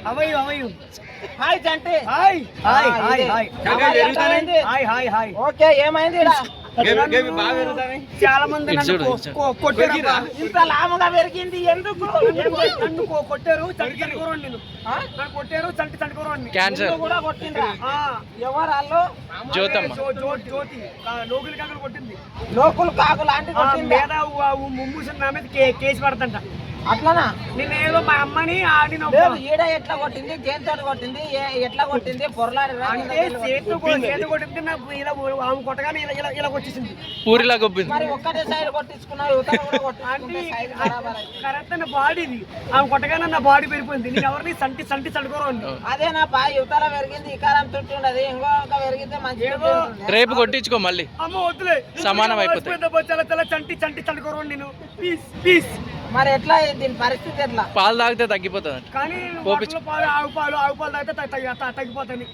అవయు అవయు. Hi Chanti hi. Hi hi hi. Hi, ఏమైంది? Hi hi hi. Okay ఏమైంది ఈడ? చాలా మంది నన్ను చూడు, కొ- చూడు. కొ- కొట్టారబ్బా. ఇంత లాభంగా పెరిగింది ఎందుకు? నన్ను కొట్టారు చంటి చంటి కూరవాడిని నేను? నన్ను కొట్టారు చంటి చంటి కూరవాడిని క్యాన్సర్. కూడా కొట్టిండ్రా? ఆ, ఎవరు వాళ్ళు జ్యోతమ్మ. జో- జో- జ్యోతి. లోకులి కాకులు కొట్టింది. లోకులు కాకు లాంటి ఆ, కొట్టిందా? మీద ముమ్మూసిన నా మీద కే- కేసు పడతంట. అట్లనా? నేను ఏదో మా అమ్మని ఆడిన లేదు ఈడ ఎట్లా కొట్టింది? దేంతో కొట్టింది? ఎట్లా కొట్టింది? పొరలాడి కొట్టింది. నాకు ఆమె కొట్టగానే ఇలా ఇలా ఇలా వచ్చేసింది పూరిలా గొబ్బింది మరి ఒక్కటే సైడ్ కొట్టించుకున్నావు. కరెక్ట్ నా బాడీ ఇది. ఆమె కొట్టగానే నా బాడీ పెరిగిపోయింది. నేను ఎవరిని సంటి సంటి చడుకోరండి అదేనా పా యువతల పెరిగింది ఇకారం చుట్టూ ఉండదు. ఇంకొక పెరిగితే మంచి రేపు కొట్టించుకో మళ్ళీ. అమ్మ వద్దులే. సమానం. అయిపోతాయి. చాలా చాలా చంటి చంటి చడుకోరండి నేను. పీస్ పీస్ మరి ఎట్లా దీని పరిస్థితి ఎట్లా? పాలు తాగితే తగ్గిపోతుంది కానీ పోపించు. పాలు ఆవు పాలు ఆవు పాలు తాగితే తగ్గ- తగ్గ- తగ్గ- తగ్గిపోతాయి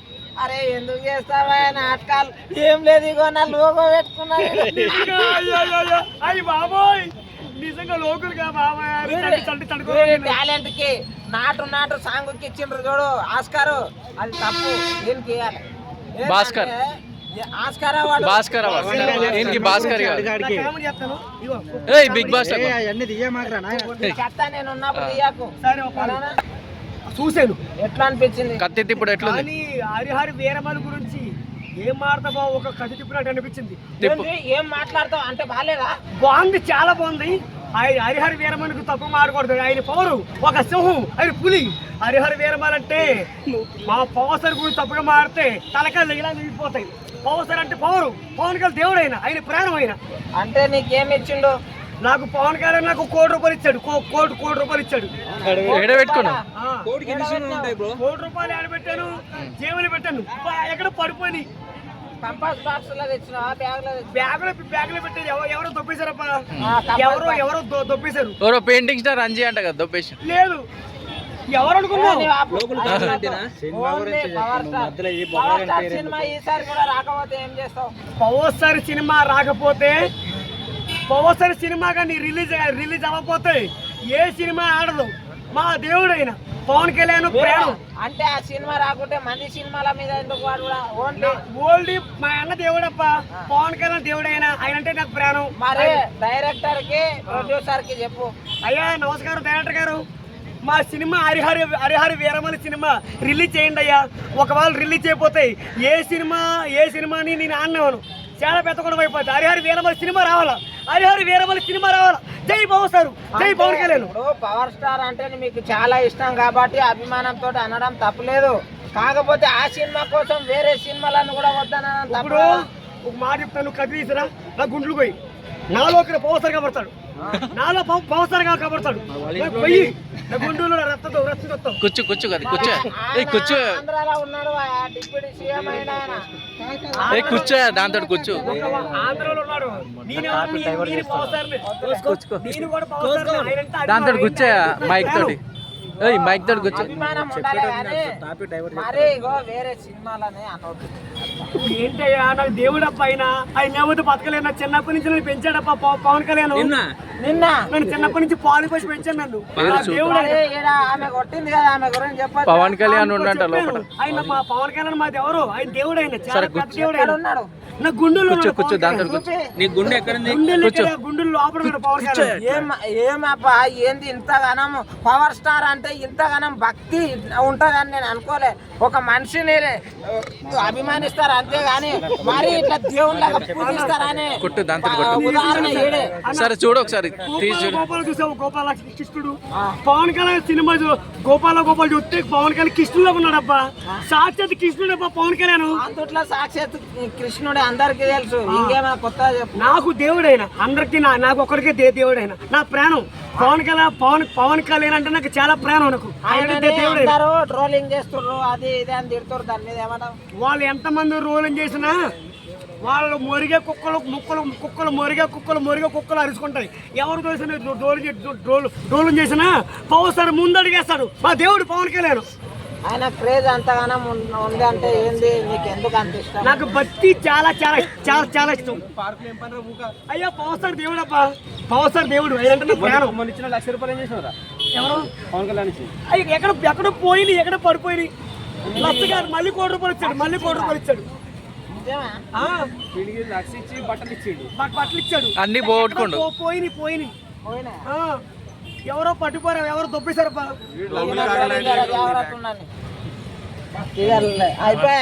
అరే ఎందుకు చేస్తావా నాటకాలు? ఏం లేదు ఇగో నా లోగో పెట్టుకున్నా అయ్యో, బాబోయ్. నిజంగా లోకులుగా బాబాయ్. టాలెంట్కి నాటు నాటు సాంగ్కి ఇచ్చిండ్రు చూడు ఆస్కార్. అది తప్పు. దీనికి. ఏంటంటే, భాస్కర్. ఏ- ఆస్కార్ అవార్డు భాస్కర్ అవార్డు దీనికి భాస్కర్ ఏయ్ బిగ్ బాస్? చూశాను ఎట్లా అనిపించింది? కత్తి ఇప్పుడు ఎట్లుంది? కానీ హరిహరి వీరమల గురించి ఏం మాడతావో ఒక కథ తిప్పినట్టు అనిపించింది? ఏం మాట్లాడతావు? అంటే బాగాలేదా బాగుంది చాలా బాగుంది. ఆయన హరిహరి వీరమలకు తప్పు మాడకూడదు ఆయన పవరు ఒక సింహం ఆయన పులి. హరిహరి వీరమల్ అంటే మా పవసర్ గురించి తప్పుగా మాడితే తలకాయలు ఇలా నిలిపోతాయి పవసర్ అంటే పవరు. పవన్ కళ్యాణ్ దేవుడు ఆయన ఆయన ప్రాణం ఆయన అంటే నీకేం ఇచ్చిండు? నాకు పవన్ కళ్యాణ్ నాకు కోటి రూపాయలు ఇచ్చాడు. కో- కోటి కోటి రూపాయలు ఇచ్చాడు? కోటి రూపాయలు? ఆడ పెట్టాను? జేబులు పెట్టాను. ఎక్కడ పడిపోయి ఎవరో కంపాస్ ఎవరో. ఎవరో దొప్పేశారు ఎవరో పెయింటింగ్ స్టార్ అంజీ అంట కదా దొప్పేసి లేదు. ఎవరు పవర్ సినిమా ఈసారి కూడా రాకపోతే ఏం చేస్తావు? పవర్ సినిమా రాకపోతే పవర్ సినిమా కానీ రిలీజ్ రిలీజ్ అవ్వకపోతే ఏ సినిమా ఆడదు. మా దేవుడైన పవన్ కళ్యాణ్ ప్రాణం అంటే ఆ సినిమా రాకుంటే మంది సినిమాల మీద ఎందుకు వాడు కూడా ఓన్లీ ఓల్డ్ మా అన్న దేవుడప్ప పవన్ కళ్యాణ్ దేవుడైన ఆయన అంటే నాకు ప్రాణం మరి డైరెక్టర్కి ప్రొడ్యూసర్కి చెప్పు. అయ్యా నమస్కారం డైరెక్టర్ గారు. మా cinema Harihari Harihari Veeramala cinema release చేయండి అయ్యా. ఒకవేళ రిలీజ్ చేయకపోతే ఏ సినిమా ఏ సినిమాని నేను ఆడినాను చాలా పెద్ద కూడా అయిపోతుంది హరిహరి వీరమల సినిమా రావాలా? హరిహరి వీరమల సినిమా రావాలా? జై పవన్ సార్ జై పవన్ కళ్యాణ్. పవర్ స్టార్ అంటే మీకు చాలా ఇష్టం కాబట్టి అభిమానంతో అనడం తప్పులేదు. కాకపోతే ఆ సినిమా కోసం వేరే సినిమాలను కూడా వద్దనడం ఇప్పుడు ఒక మాట చెప్తాను కత్తి తీసిరా నా గుండ్లు పోయి. నాలో ఒక పవసరిగా పడతాడు నాలో పవసరిగా కబడతాడు. పోయి నా గుండెలో రక్తతో రక్తం కూర్చు కూర్చు కదా కూర్చో. ఏ కూర్చో. ఏ కూర్చో దాంతో కూర్చో. ఆంధ్రలో ఉన్నాడు. నేను కూడా దాంతో. కూర్చో మైక్ తోటి. ఏయ్ మైక్ తోటి కూర్చో. అభిమానం ఉండాలి కానీ మరీ ఇగో వేరే సినిమాలని అనవద్దు ఏంటయ్యా? నాకు దేవుడప్ప ఆయన. ఆయన లేకపోతే బతకలేను. నా చిన్నప్పటి నుంచి నన్ను పెంచాడప్ప పవ- పవన్ కళ్యాణ్. నిన్న? నన్ను? చిన్నప్పటి నుంచి పాలు పోసి పెంచాను నన్ను. దేవుడు ఆమె కొట్టింది కదా ఆమె గురించి చెప్పొద్దు. పవన్ కళ్యాణ్ ఉండంట చెప్పాను. లోపల. ఆయన మా పవన్ కళ్యాణ్ మాది ఎవరు? ఆయన దేవుడు ఆయన. చాలా సరే, పెద్ద దేవుడు ఉన్నాడు నా గుండెల్లో కూర్చో కూర్చో దాంతో. కూర్చో. నీ గుండె ఎక్కడ ఇక్కడ గుండెల్లో లోపల కళ్యాణ్. ఏం ఏమప్పా ఏంది ఇంతగానం పవర్ స్టార్ అంటే ఇంతగానం భక్తి ఉంటదని నేను అనుకోలే. ఒక మనిషిని అభిమానిస్తారు అంతే గాని మరి ఇట్లా దేవుళ్ళగా పూజిస్తారని కొట్టు దాంతో ఉదాహరణ ఏడే? సరే చూడు ఒకసారి. తీసి గోపాల చూసావు? గోపాల కృష్ణుడు పవన్ కళ్యాణ్ సినిమా గోపాల గోపాల్ చూస్తే పవన్ కళ్యాణ్ కృష్ణులో ఉన్నాడబ్బా. సాక్షాత్ కృష్ణుడు అబ్బా పవన్ కళ్యాణ్. అందుట్లో సాక్షాత్ కృష్ణుడే అందరికీ తెలుసు. ఇంకేమైనా చెప్పు. నాకు దేవుడైన అందరికి నాకు ఒక్కడికే దే దేవుడైన. నా ప్రాణం. పవన్ కళ్యాణ్ పవన్ పవన్ కళ్యాణ్ అంటే నాకు చాలా ప్రాణం నాకు. అందరూ ట్రోలింగ్ చేస్తుర్రు అది ఇది అని తిడుతుర్రు దాని మీద ఏమన్నా? వాళ్ళు ఎంతమంది రోలింగ్ చేసినా వాళ్ళు మొరిగే కుక్కలు ముక్కలు కుక్కలు మొరిగే కుక్కలు మొరిగే కుక్కలు అరుచుకుంటాయి. ఎవరు చేసిన డోలు డోలు డోలు చేసినా పవన్ సార్ ముందడిగేస్తాడు. మా దేవుడు పవన్ కళ్యాణ్. ఆయన క్రేజ్ అంతగానం ఉంది అంటే ఏంది? నీకు ఎందుకు అంత ఇష్టం? నాకు భక్తి చాలా చాలా చాలా చాలా ఇష్టం. అయ్యా పవర్ స్టార్ దేవుడు అబ్బా పవర్ స్టార్ దేవుడు నాకు ప్రాణం మొన్న ఇచ్చిన లక్ష రూపాయలు ఏం చేసినారా ఎవరు? పవన్ కళ్యాణ్ అయ్యి ఎక్కడ ఎక్కడ పోయినాయి ఎక్కడ పడిపోయినాయి లక్ష గారు మళ్ళీ కోటి రూపాయలు ఇచ్చాడు మళ్ళీ కోటి రూపాయలు ఇచ్చాడు. లక్ష ఇచ్చి బట్టలు ఇచ్చిండు. బట్- బట్టలు ఇచ్చాడు. అన్ని పోగొట్టుకోండు. ఎక్కడ పో- ఎవరో పట్టుకోరు ఎవరో. ఇక అయిపోయి